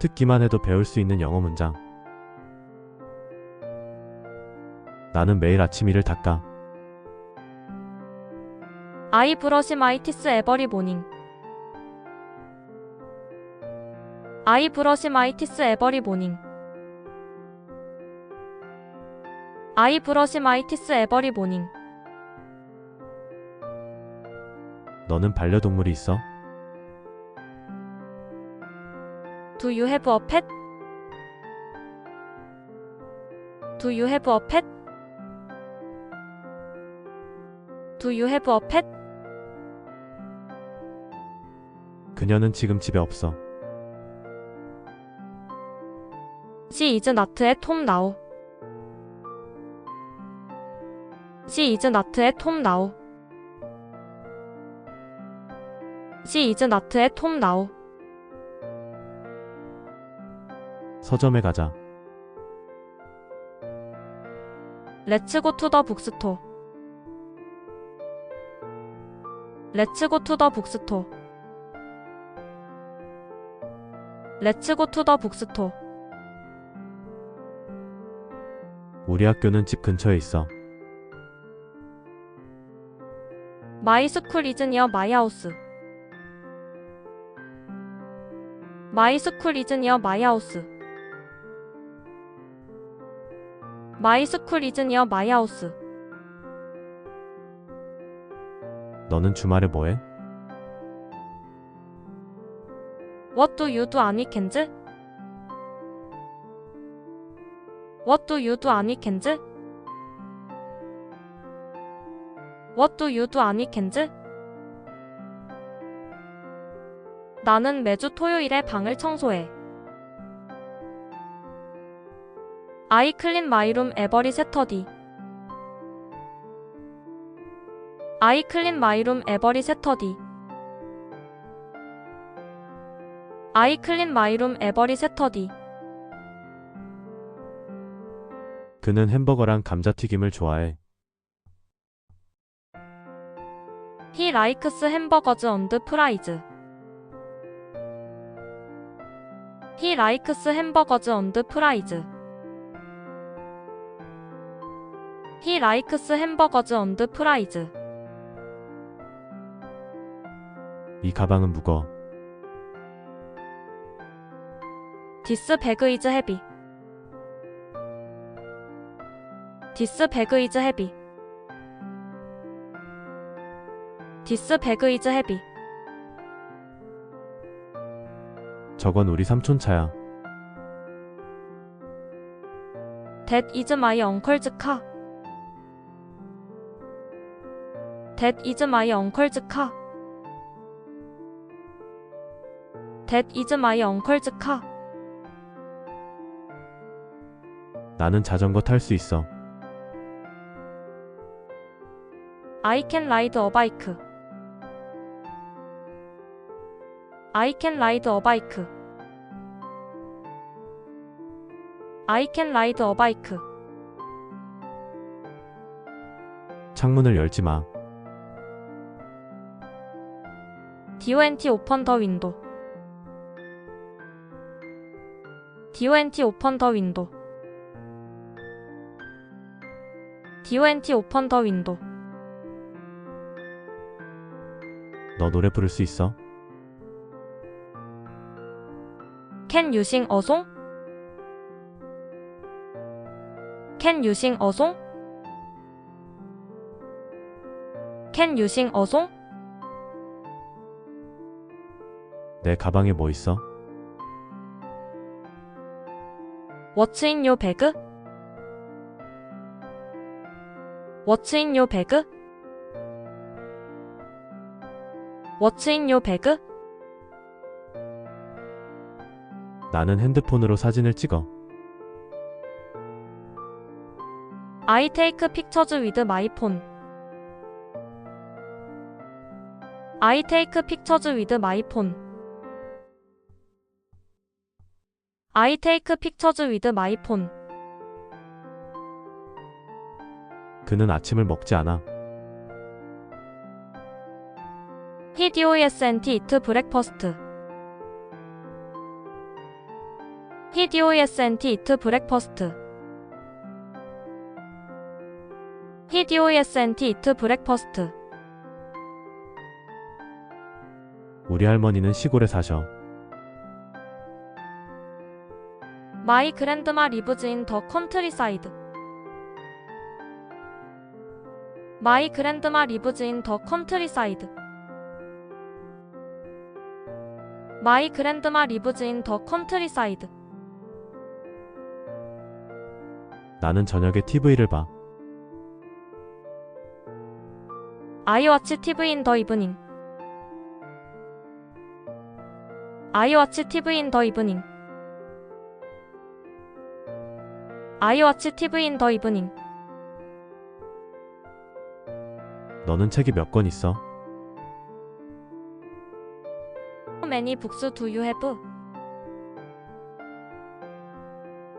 듣기만 해도 배울 수 있는 영어 문장. 나는 매일 아침 이를 닦아. I brush my teeth every morning. I brush my teeth every morning. I brush my teeth every morning. 너는 반려동물이 있어? Do you have a pet? Do you have a pet? Do you have a pet? 그녀는 지금 집에 없어. She is not at home now. She is not at home now. She is not at home now. 서점에 가자. Let's go to the bookstore. Let's go to the bookstore. Let's go to the bookstore. 우리 학교는 집 근처에 있어. My school is near my near my house. 너는 주말에 뭐해? What do you do, Annie Kenz? What do you do, Annie Kenz? What do you do, Annie Kenz? 나는 매주 토요일에 방을 청소해. I clean my room every Saturday. I clean my room every Saturday. I clean my room every Saturday. 그는 햄버거랑 감자튀김을 좋아해. He likes hamburgers and fries. He likes hamburgers and fries. He likes hamburgers and fries. 이 가방은 무거워. This bag is heavy. This bag is heavy. This bag is heavy. 저건 우리 삼촌 차야. That is my uncle's car. That is my uncle's car. That is my uncle's car. 나는 자전거 탈 수 있어. I can ride a bike. I can ride a bike. I can ride a bike. 창문을 열지 마. DONT open the window. DONT open the window. DONT open the window. 너 노래 부를 수 있어? Can you sing a song? Can you sing a song? Can you sing a song? 내 가방에 뭐 있어? What's in your bag? What's in your bag? What's in your bag? 나는 핸드폰으로 사진을 찍어. I take pictures with my phone. I take pictures with my phone. I take pictures with my phone. 그는 아침을 먹지 않아. He doesn't eat breakfast. 히디오이스NT 이트 브렉퍼스트 히디오이스NT 이트 브렉퍼스트 우리 할머니는 시골에 사셔. 마이 그랜드마 리브즈 인 더 컨트리사이드 마이 그랜드마 리브즈 인 더 컨트리사이드 마이 그랜드마 리브즈 인 더 컨트리사이드 나는 저녁에 TV를 봐. I watch TV in the evening. I watch TV in the evening. I watch TV in the evening. 너는 책이 몇 권 있어? How many books do you have?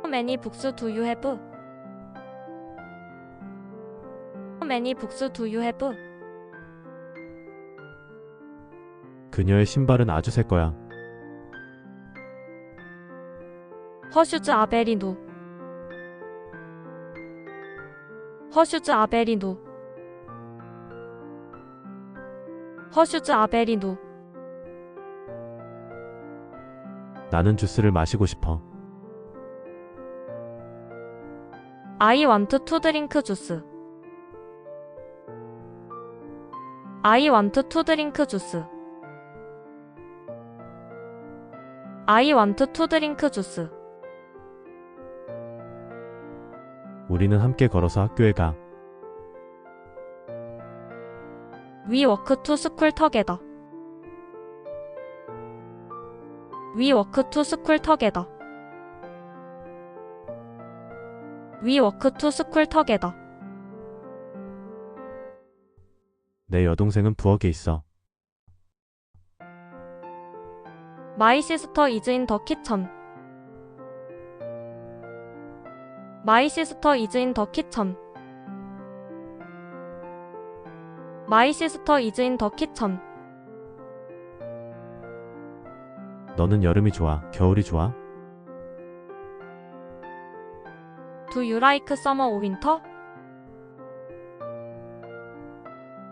How many books do you have? How many books do you have? 그녀의 신발은 아주 새 거야. Her shoes are very new. 나는 주스를 마시고 싶어. I want to drink juice. I want to drink juice. I want to drink juice. 우리는 함께 걸어서 학교에 가. We walk to school together. We walk to school together. We walk to school together. 내 여동생은 부엌에 있어. My sister is in the kitchen. My sister is in the kitchen. My sister is in the kitchen. 너는 여름이 좋아? 겨울이 좋아? Do you like summer or winter?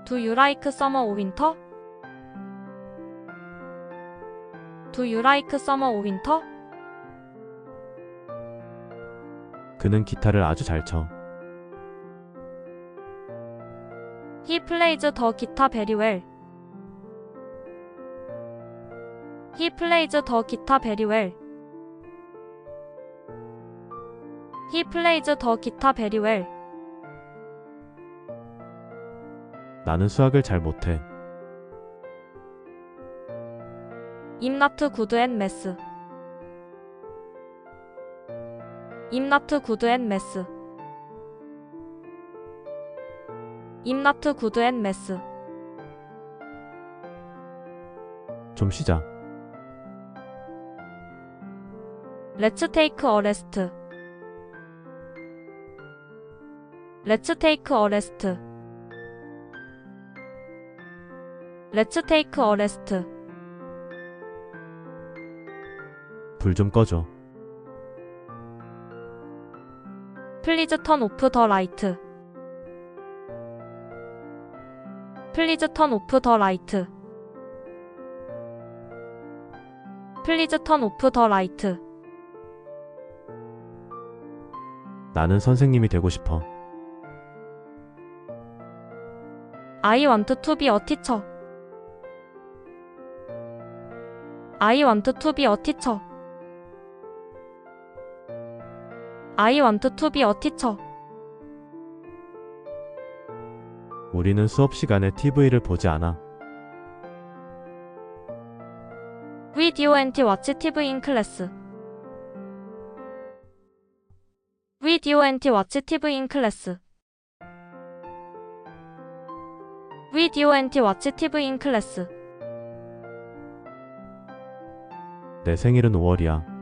Do you like summer or winter? Do you like summer or winter? 그는 기타를 아주 잘 쳐. He plays the guitar very well. He plays the guitar very well. He plays the guitar very well. 나는 수학을 잘 못해. I'm not good at math. Not good at math. 좀 쉬자. Let's take a rest. Let's take a rest. Let's take a rest. 불좀 꺼줘. Please turn off the light. Please turn off the light. Please turn off the light. 나는 선생님이 되고 싶어. I want to be a teacher. I want to be a teacher. I want to be a teacher. 우리는 수업 시간에 TV를 보지 않아. We do and watch TV in class. We do and watch TV in class. We do and watch TV in class. 내 생일은 5월이야.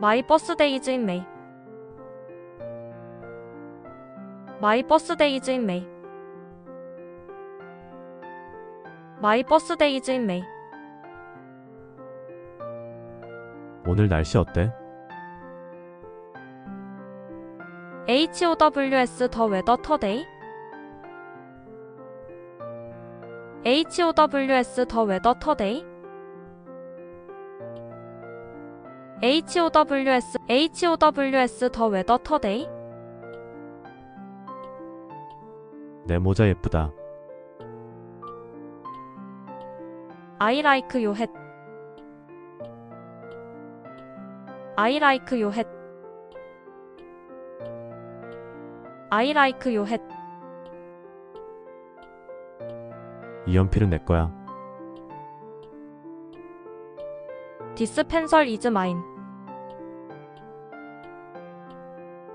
In May. My birthday is in May. My birthday is in May. 오늘 날씨 어때? HOWS 더 웨더 터데이 HOWS 더 웨더 터데이 HOWS HOWS 더 웨더 터데이 내 모자 예쁘다. I like your hat I like your hat I like your hat 이 연필은 내 거야. This pencil is mine.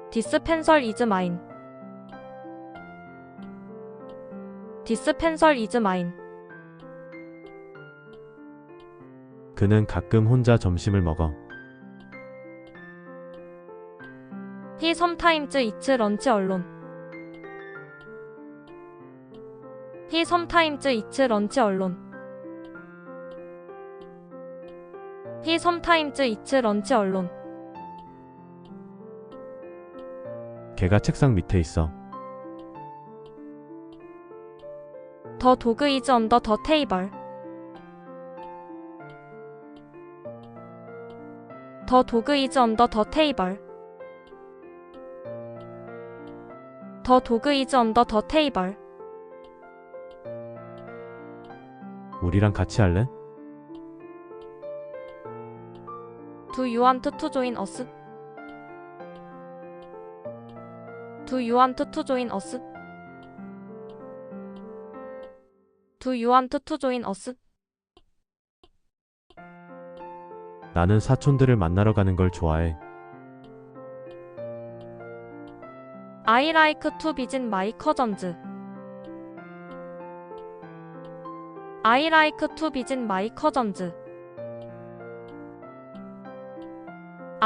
This pencil is mine. This pencil is mine. 그는 가끔 혼자 점심을 먹어. He sometimes eats lunch alone. He sometimes eats lunch alone. He sometimes eats lunch alone. 걔가 책상 밑에 있어. The dog is under the table. The dog is under the table. The dog is under the table. 우리랑 같이 할래? Do you want to join us? Do you want to join us? Do you want to join us? 나는 사촌들을 만나러 가는 걸 좋아해. I like to visit my cousins. I like to visit my cousins.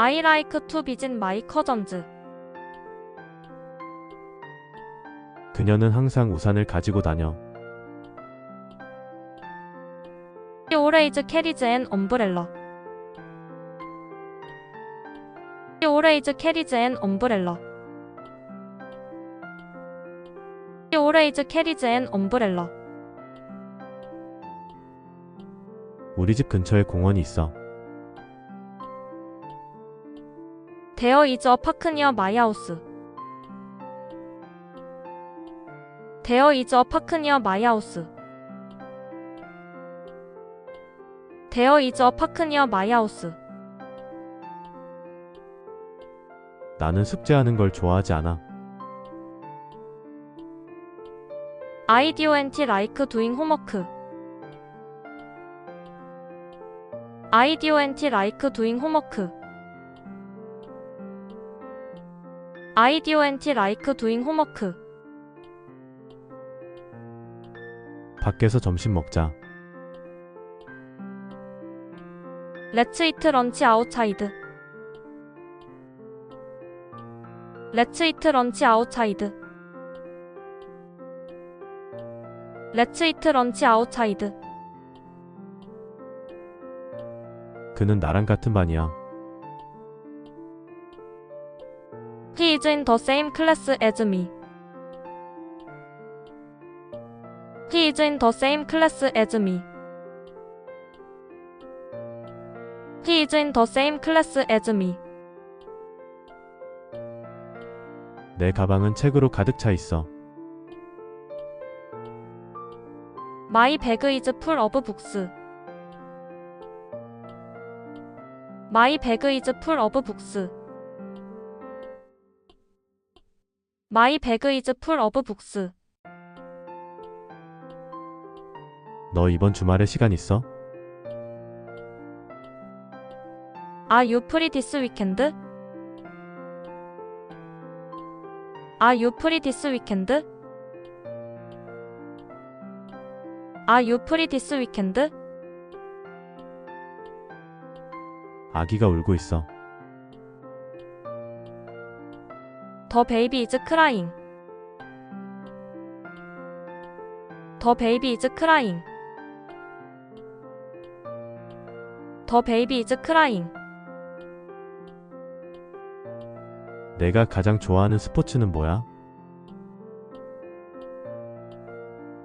I like to visit my cousins. 그녀는 항상 우산을 가지고 다녀. He always carries an umbrella. He always carries an umbrella. He always carries an umbrella. 우리 집 근처에 공원이 있어. There is a park near my house. There is a park near my house. There is a park near my house. 나는 숙제하는 걸 좋아하지 않아. I don't like doing homework. I don't like doing homework. I don't like doing homework. 밖에서 점심 먹자. Let's eat lunch outside. Let's eat lunch outside. Let's eat lunch outside. 그는 나랑 같은 반이야. He is in the same class as me. He is in the same class as me. He is in the same class as me. 내 가방은 책으로 가득 차 있어. My bag is full of books. My bag is full of books. My bag is full of books. 너 이번 주말에 시간 있어? This weekend? Are you free this weekend? Are you free this weekend? 아기가 울고 있어. 더 베이비 이즈 크라잉 더 베이비 이즈 크라잉 더 베이비 이즈 크라잉 내가 가장 좋아하는 스포츠는 뭐야?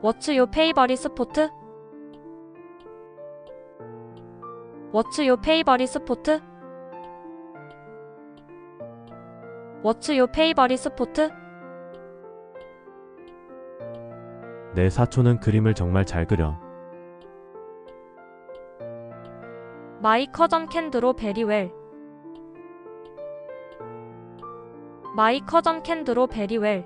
What's your favorite sport? What's your favorite sport? What's your favorite sport? 내 사촌은 그림을 정말 잘 그려. My cousin can draw very well. My cousin can draw very well.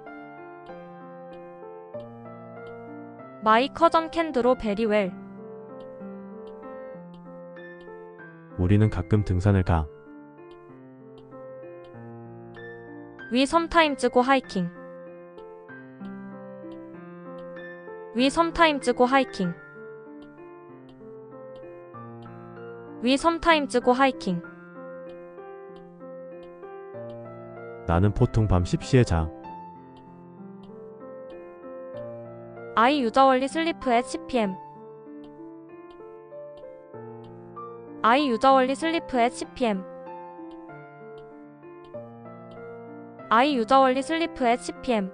My cousin can draw very well. 우리는 가끔 등산을 가. We sometimes go hiking. We sometimes go hiking. We sometimes go hiking. 나는 보통 밤 10시에 자. I usually sleep at 10 p.m. I usually sleep at 10 p.m. I usually sleep at 10 p.m.